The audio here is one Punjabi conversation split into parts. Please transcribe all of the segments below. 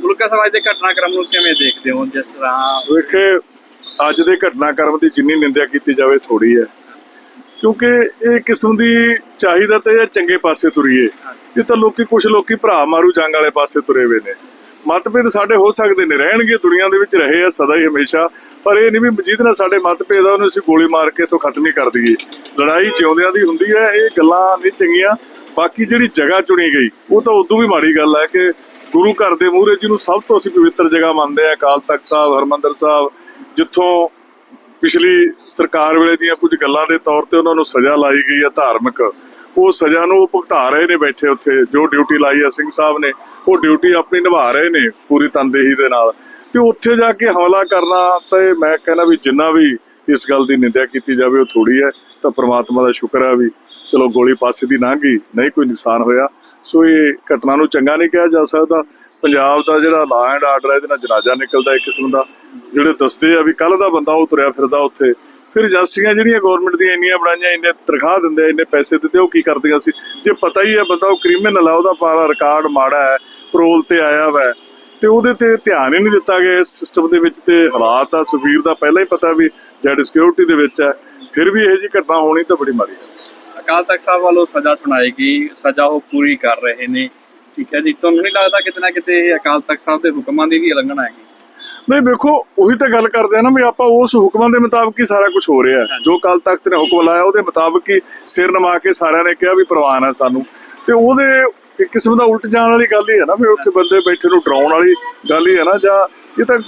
ਮੁਲਕਾ ਸਮਾਜ ਦੇ ਘਟਨਾਕ੍ਰਮ ਨੂੰ ਕਿਵੇਂ ਦੇਖਦੇ ਹੋ? ਜਿਸ ਤਰ੍ਹਾਂ ਵੇਖੇ, ਅੱਜ ਦੇ ਘਟਨਾਕ੍ਰਮ ਦੀ ਜਿੰਨੀ ਨਿੰਦਿਆ ਕੀਤੀ ਜਾਵੇ ਥੋੜੀ ਹੈ। ਕਿਉਂਕਿ ਇਹ ਕਿਸਮ ਦੀ ਚਾਹੀਦਾ ਤਾਂ ਚੰਗੇ ਪਾਸੇ ਤੁਰੀਏ। ਇਹ ਤਾਂ ਲੋਕੀ ਕੁਝ ਲੋਕੀ ਭਰਾ ਮਾਰੂ ਜੰਗ ਵਾਲੇ ਪਾਸੇ ਤੁਰੇ ਹੋਏ ਨੇ। ਮਤਭੇਦ ਸਾਡੇ ਹੋ ਸਕਦੇ ਨੇ, ਰਹਿਣਗੇ, ਦੁਨੀਆ ਦੇ ਵਿੱਚ ਰਹੇ ਆ ਸਦਾ ਹੀ ਹਮੇਸ਼ਾ। ਪਰ ਇਹ ਨਹੀਂ ਵੀ ਜਿਹਦੇ ਨਾਲ ਸਾਡੇ ਮਤਭੇਦ ਆ, ਉਹਨੂੰ ਅਸੀਂ ਗੋਲੀ ਮਾਰ ਕੇ ਇਥੋਂ ਖਤਮ ਹੀ ਕਰ ਦਈਏ। ਲੜਾਈ ਜਿਉਂਦਿਆਂ ਦੀ ਹੁੰਦੀ ਹੈ, ਇਹ ਗੱਲਾਂ ਨਹੀਂ ਚੰਗੀਆਂ। ਬਾਕੀ ਜਿਹੜੀ ਜਗ੍ਹਾ ਚੁਣੀ ਗਈ, ਉਹ ਤਾਂ ਉਦੋਂ ਵੀ ਮਾੜੀ ਗੱਲ ਹੈ ਕਿ ਗੁਰੂ ਘਰ ਦੇ ਮੂਹਰੇ ਜਿਹਨੂੰ ਸਭ ਤੋਂ ਅਸੀਂ ਪਵਿੱਤਰ ਜਗ੍ਹਾ ਮੰਨਦੇ ਆ ਅਕਾਲ ਤਖਤ ਸਾਹਿਬ, ਹਰਮੰਦਰ ਸਾਹਿਬ, ਜਿੱਥੋਂ ਪਿਛਲੀ ਸਰਕਾਰ ਵੇਲੇ ਦੀਆਂ ਕੁਝ ਗੱਲਾਂ ਦੇ ਤੌਰ ਤੇ ਉਹਨਾਂ ਨੂੰ ਸਜ਼ਾ ਲਾਈ ਗਈ ਹੈ ਧਾਰਮਿਕ। ਉਹ ਸਜ਼ਾ ਨੂੰ ਉਹ ਭੁਗਤਾ ਰਹੇ ਨੇ ਬੈਠੇ ਉੱਥੇ, ਜੋ ਡਿਊਟੀ ਲਾਈ ਹੈ ਸਿੰਘ ਸਾਹਿਬ ਨੇ, ਉਹ ਡਿਊਟੀ ਆਪਣੀ ਨਿਭਾ ਰਹੇ ਨੇ ਪੂਰੀ ਤਨਦੇਹੀ ਦੇ ਨਾਲ। ਤੇ ਉੱਥੇ ਜਾ ਕੇ ਹਮਲਾ ਕਰਨਾ ਤੇ ਮੈਂ ਕਹਿੰਦਾ ਵੀ ਜਿੰਨਾ ਵੀ ਇਸ ਗੱਲ ਦੀ ਨਿੰਦਿਆ ਕੀਤੀ ਜਾਵੇ, ਉਹ ਥੋੜੀ ਹੈ, ਤਾਂ ਪ੍ਰਮਾਤਮਾ ਦਾ ਸ਼ੁਕਰ ਹੈ ਵੀ ਚਲੋ ਗੋਲੀ ਪਾਸੇ ਦੀ ਲੰਘ ਗਈ ਨਹੀਂ ਕੋਈ ਨੁਕਸਾਨ ਹੋਇਆ। ਸੋ ਇਹ ਘਟਨਾ ਨੂੰ ਚੰਗਾ ਨਹੀਂ ਕਿਹਾ ਜਾ ਸਕਦਾ। ਪੰਜਾਬ ਦਾ ਜਿਹੜਾ ਲਾ ਐਂਡ ਆਰਡਰ ਹੈ ਇਹਦੇ ਨਾਲ ਜਨਾਜ਼ਾ ਨਿਕਲਦਾ ਇੱਕ ਕਿਸਮ ਦਾ। ਜਿਹੜੇ ਦੱਸਦੇ ਆ ਵੀ ਕੱਲ ਦਾ ਬੰਦਾ ਉਹ ਤੁਰਿਆ ਫਿਰਦਾ ਉੱਥੇ। ਫਿਰ ਏਜੰਸੀਆਂ ਜਿਹੜੀਆਂ ਗਵਰਨਮੈਂਟ ਦੀਆਂ ਇੰਨੀਆਂ ਬਣਾਈਆਂ ਇੰਨੇ ਤਨਖਾਹ ਦਿੰਦੇ ਆ, ਇੰਨੇ ਪੈਸੇ ਦਿੰਦੇ ਉਹ ਕੀ ਕਰਦੀਆਂ ਸੀ? ਜੇ ਪਤਾ ਹੀ ਹੈ ਬੰਦਾ ਉਹ ਕ੍ਰਿਮੀਨਲ ਆ ਉਹਦਾ ਪਾਰਾ ਰਿਕਾਰਡ ਮਾੜਾ ਹੈ ਪਰੋਲ ਤੇ ਆਇਆ ਵਾ। ਤੇ ਉਹਦੇ ਤੇ ਧਿਆਨ ਹੀ ਨਹੀਂ ਦਿੱਤਾ ਗਿਆ ਇਸ ਸਿਸਟਮ ਦੇ ਵਿੱਚ ਤੇ ਹਾਲਾਤ ਆ ਸੁਖਬੀਰ ਦਾ ਪਹਿਲਾਂ ਹੀ ਪਤਾ ਵੀ ਜੈਡ ਸਿਕਿਉਰਿਟੀ ਦੇ ਵਿੱਚ ਹੈ। ਫਿਰ ਵੀ ਇਹੋ ਜਿਹੀ ਘਟਨਾ ਹੋਣੀ ਤਾਂ ਬੜੀ ਮਾੜੀ ਹੈ। ਅਕਾਲ ਤਖਤ ਸਾਹਿਬ ਵੱਲੋਂ ਸਜ਼ਾ ਸੁਣਾਏਗੀ ਸਜ਼ਾ ਉਹ ਪੂਰੀ ਕਰ ਰਹੇ ਨੇ। ਠੀਕ ਹੈ ਜੀ ਤੁਹਾਨੂੰ ਨਹੀਂ ਲੱਗਦਾ ਕਿਤੇ ਨਾ ਕਿਤੇ ਇਹ ਅਕਾਲ ਤਖਤ ਸਾਹਿਬ ਦੇ ਹੁਕਮਾਂ ਦੀ ਵੀ ਉਲੰਘਣਾ ਹੈਗੀ? ਨਹੀਂ ਵੇਖੋ ਉਹੀ ਤਾਂ ਗੱਲ ਕਰਦੇ ਆ ਨਾ ਵੀ ਆਪਾਂ ਉਸ ਹੁਕਮਾਂ ਦੇ ਮੁਤਾਬਕ ਹੀ ਸਾਰਾ ਕੁਝ ਹੋ ਰਿਹਾ। ਜੋ ਕੱਲ ਤਖਤ ਨੇ ਹੁਕਮ ਲਾਇਆ ਉਹਦੇ ਮੁਤਾਬਕ ਹੀ ਸਿਰ ਨਮਾ ਕੇ ਸਾਰਿਆਂ ਨੇ ਕਿਹਾ ਵੀ ਪ੍ਰਵਾਨ ਹੈ ਸਾਨੂੰ। ਤੇ ਉਹਦੇ ਇੱਕ ਕਿਸਮ ਦਾ ਉਲਟ ਜਾਣ ਵਾਲੀ ਗੱਲ ਹੀ ਹੈ ਨਾ ਵੀ ਉੱਥੇ ਬੰਦੇ ਬੈਠੇ ਨੂੰ ਡਰਾਉਣ ਵਾਲੀ ਗੱਲ ਹੀ ਹੈ ਨਾ ਜਾਂ ਇਹ ਤਾਂ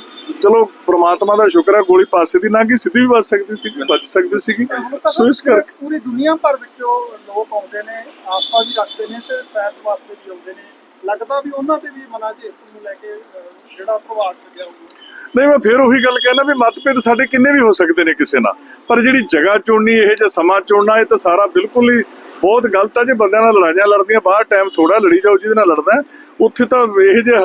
ਚਲੋ ਪ੍ਰਮਾਤਮਾ ਦਾ ਸ਼ੁਕਰ ਹੈ ਗੋਲੀ ਪਾਸੇ ਦੀ ਨਾ ਕਿ ਸਿੱਧੀ ਵੀ ਵੱਜ ਸਕਦੀ ਸੀ ਬਚ ਸਕਦੀ ਸੀਗੀ। ਸੋ ਇਸ ਕਰਕੇ ਪੂਰੀ ਦੁਨੀਆ ਭਰ ਵਿੱਚੋਂ ਲੋਕ ਆਉਂਦੇ ਨੇ ਆਸਥਾ ਵੀ ਰੱਖਦੇ ਨੇ ਤੇ ਸੈਰ ਵਾਸਤੇ ਵੀ ਆਉਂਦੇ ਨੇ। ਲੱਗਦਾ ਵੀ ਉਹਨਾਂ ਤੇ ਵੀ ਮਨਾਂ 'ਚ ਇਸ ਨੂੰ ਲੈ ਕੇ ਜਿਹੜਾ ਪ੍ਰਭਾਵ ਛੱਡਿਆ ਹੋਊਗਾ। ਨਹੀਂ ਮੈਂ ਫਿਰ ਉਹੀ ਗੱਲ ਕਹਿਣਾ ਵੀ ਮਤਭੇਦ ਸਾਡੇ ਕਿੰਨੇ ਵੀ ਹੋ ਸਕਦੇ ਨੇ ਕਿਸੇ ਨਾਲ ਪਰ ਜਿਹੜੀ ਜਗ੍ਹਾ ਚੁਣਨੀ ਇਹ ਜਿਹਾ ਸਮਾਂ ਚੁਣਨਾ ਇਹ ਤਾਂ ਸਾਰਾ ਬਿਲਕੁਲ ਹੀ ਬਹੁਤ ਗਲਤ ਆ ਜੇ ਬੰਦਿਆਂ ਨਾਲ ਲੜਾਈਆਂ ਲੜਦੀਆਂ ਬਾਹਰ ਟਾਈਮ ਥੋੜਾ ਲੜੀ ਜਾਓ ਜਿਹਦੇ ਨਾਲ ਲੜਦਾ ਉੱਥੇ ਤਾਂ ਇਹ ਜੇ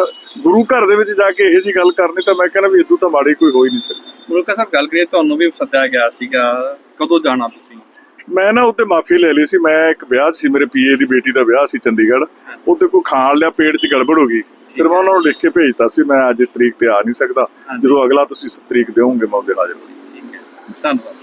ਗੁਰੂ ਘਰ ਦੇ ਵਿੱਚ ਜਾ ਕੇ ਇਹੋ ਜੀ ਗੱਲ ਕਰਨੀ ਤਾਂ ਮੈਂ ਕਹਿੰਦਾ ਵੀ ਇਦੋਂ ਤਾਂ ਮਾੜੀ ਕੋਈ ਹੋ ਹੀ ਨਹੀਂ ਸਕਦੀ। ਮੁਲਕਾ ਸਾਹਿਬ ਗੱਲ ਕਰੀਏ ਤੁਹਾਨੂੰ ਵੀ ਸੱਦਿਆ ਗਿਆ ਸੀਗਾ। ਕਦੋਂ ਜਾਣਾ ਤੁਸੀਂ? ਮੈਂ ਨਾ ਉੱਤੇ ਮਾਫੀ ਲੈ ਲਈ ਸੀ। ਮੈਂ ਇੱਕ ਵਿਆਹ ਸੀ ਮੇਰੇ ਪੀਏ ਦੀ ਬੇਟੀ ਦਾ ਵਿਆਹ ਸੀ ਚੰਡੀਗੜ੍ਹ। ਉੱਤੇ ਕੋਈ ਖਾਣ ਲਿਆ ਪੇਟ 'ਚ ਗੜਬੜ ਹੋ ਗਈ। ਫਿਰ ਮੈਂ ਉਹਨਾਂ ਨੂੰ ਲਿਖ ਕੇ ਭੇਜਤਾ ਸੀ ਮੈਂ ਅੱਜ ਤਰੀਕ ਤੇ ਆ ਨਹੀਂ ਸਕਦਾ। ਜਦੋਂ ਅਗਲਾ ਤੁਸੀਂ ਤਰੀਕ ਦਿਓਗੇ ਮੈਂ ਉਹਦੇ ਹਾਜ਼ਰ ਸੀ ਠੀਕ ਹੈ। ਧੰਨਵਾਦ।